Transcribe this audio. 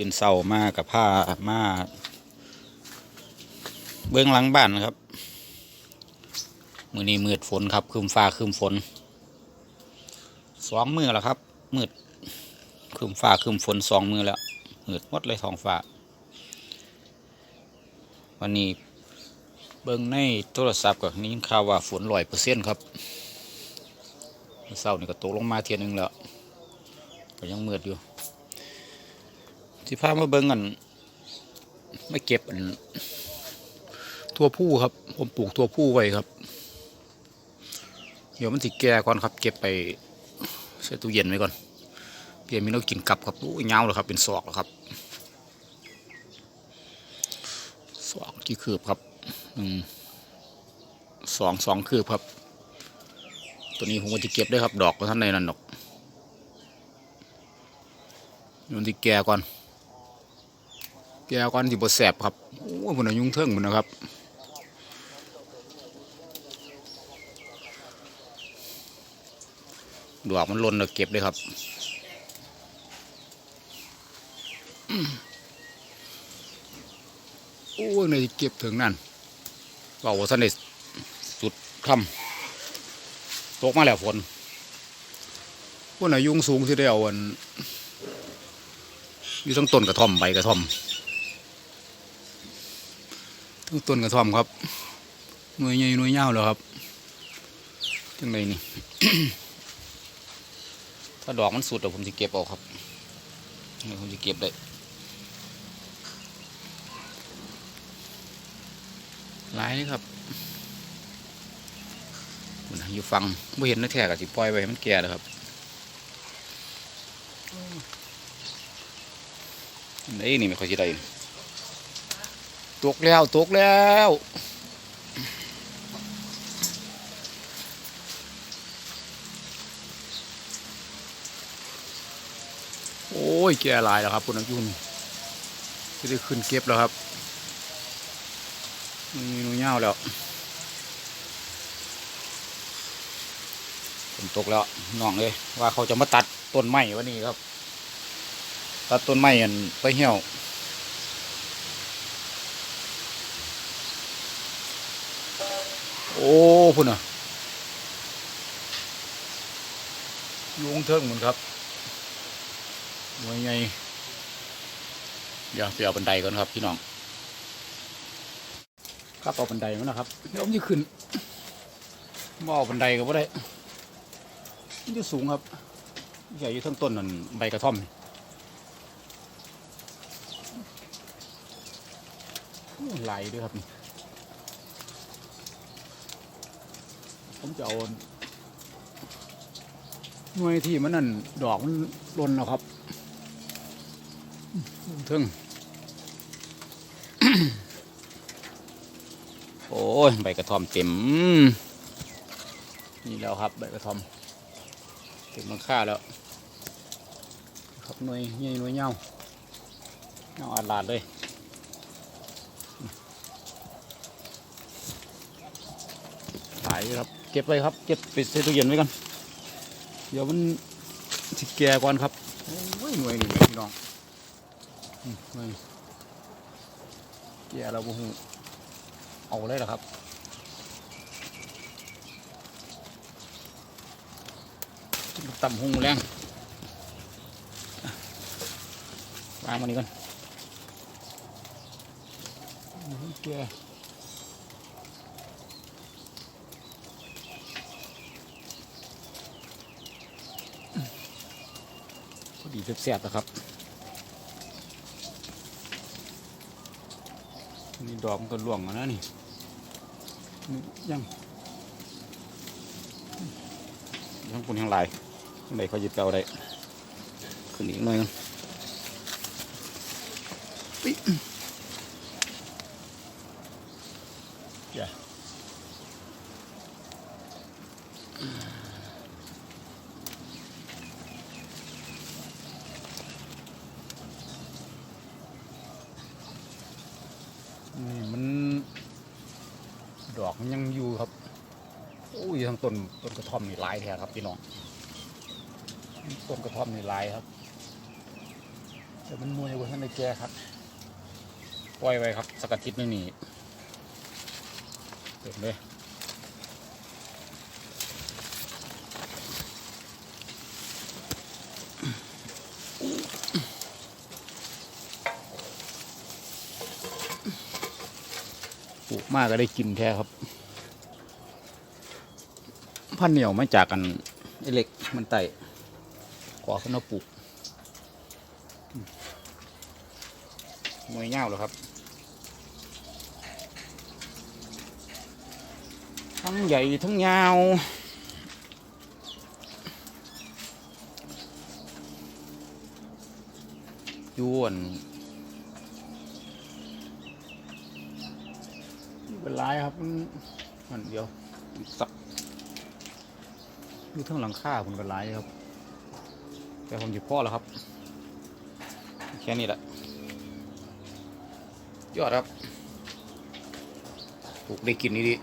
ตื่นเศร้ามากกับผ้ามาเบื้องหลังบ้านนะครับ มือนี้มืดฝนครับคืมฟ้าคืมฝนสองมือแล้วครับ มืดคืมฟ้าคืมฝนสองมือแล้วมืดหมดเลยท้องฟ้า วันนี้เบิ้องในโทรศัพท์กับนี้ข่าวว่าฝนร้อยเปอร์เซ็นต์ครับเศร้านี่ก็ตกลงมาเทียนหนึ่งแล้วก็ยังมืดอยู่ ที่พามาเบิ่งกันไม่เก็บอันทั่วผู้ครับ ผมปลูกทั่วผู้ไว้ครับ เดี๋ยวมันสิแก่ก่อนครับ เก็บไปใส่ตู้เย็นไว้ก่อนเพียงมีเรากินกลับครับโอ้ยเงาเลยครับ เป็นศอกแล้วครับศอกกี่คืบครับหนึ่งสองสองคืบครับ ตัวนี้ผมก็จะเก็บได้ครับ ดอกก็ท่านในนั่นดอกมันสิแก่ก่อน แก้วก้อนที่บดแสบครับโอ้ยมันนะยุ่งเทิงมันนะครับดอกมันล่นเราเก็บเลยครับโอ้ยในเก็บถึงนั่นเราว่าสนิทสุดคำตกมาแล้วฝนพวกน่ะยุงสูงที่ได้เอาอันอยู่ทั้งต้นกระท่อมใบกระท่อม ต้นกระท่อมครับหน่วยใหญ่หน่วยยาวแล้วครับจังไรนี่ ถ้าดอกมันสุดเดี๋ยวผมจะเก็บออกครับเดี๋ยวผมจะเก็บได้หลายเลยครับอยู่ฟังไม่เห็นนักแท้กับสิปล่อยไว้มันแก่แล้วครับนี่นี่ไม่ค่อยจะได้ ตกแล้วตกแล้วโอ้ยแก่ลายแล้วครับคุณนักยุ่นจะได้ขึ้นเก็บแล้วครับมีนูเงาแล้วฝนตกแล้วน้องเลยว่าเขาจะมาตัดต้นไม้วันนี้ครับ ตัดต้นไม้อันไปเหี่ยว อ้พุ่นอะยุงเทิงเหมือนครับมวยไงเดี๋ยวไปเอาบันไดก่อนครับพี่น้องครับเอาบันไดมานะครับเดี๋ยวผมจะขึ้นบ่เอาบันไดก็บ่ได้มันจะสูงครับใหญ่อยู่ทั้งต้นนั่นใบกระท่อมไหลด้วยครับนี่ ผมจะเอาหน่วยที่มันนั่นดอกมันหล่นแล้วครับถึงโอ้ยใบกระท่อมเต็มนี่แล้วครับใบกระท่อมเต็มมังค่าแล้ว ครับหน่วยใหญ่หน่วยเงาเงาอาดลาดเลยขายครับ เก็บไว้ครับ เก็บไปใส่ตู้เย็นไว้กัน เดี๋ยวมันสิแก่ก่อนครับโอ้ยหน่วยนี่แม่พี่น้องอืมหน่วยแก่แล้วบ่ฮู้เอาเลยเหรอครับตำหงแรงอะวางมันนี่ก่อนอื้อหือแก่ อดีแซ่บๆนะครับนี่ดอกมันก็ร่วงแล้วนะนี่นยังยังปุ่นยังหลายยังไงเขาหยิบเอาได้ขึ้นอีกหน่อยนึงปิ๊อย่า นี่มัน ดอกมันยังอยู่ครับโอ้ยทั้งต้นต้นกระท่อมนี่ลายแท้ครับพี่น้องต้นกระท่อมนี่ลายครับแต่มันมวยว่าท่านในแก่ครับปล่อยไว้ครับ สักอาทิตย์นึงนี่เต็มเลย มากก็ได้กินแท้ครับพันเหนียวมาจากกันไอ้เหล็กมันไต่ขอขึ้นมาปลูกมวยเง่าแล้วครับ ทั้งใหญ่ทั้งยาวยวนไม่ เป็นไรครับ มันเดียวสักดูทั้งหลังคาผมเป็นไรครับ แต่ผมหยิบพ่อแล้วครับ แค่นี้แหละ ยอดครับ ปลูกได้กินนี่ดี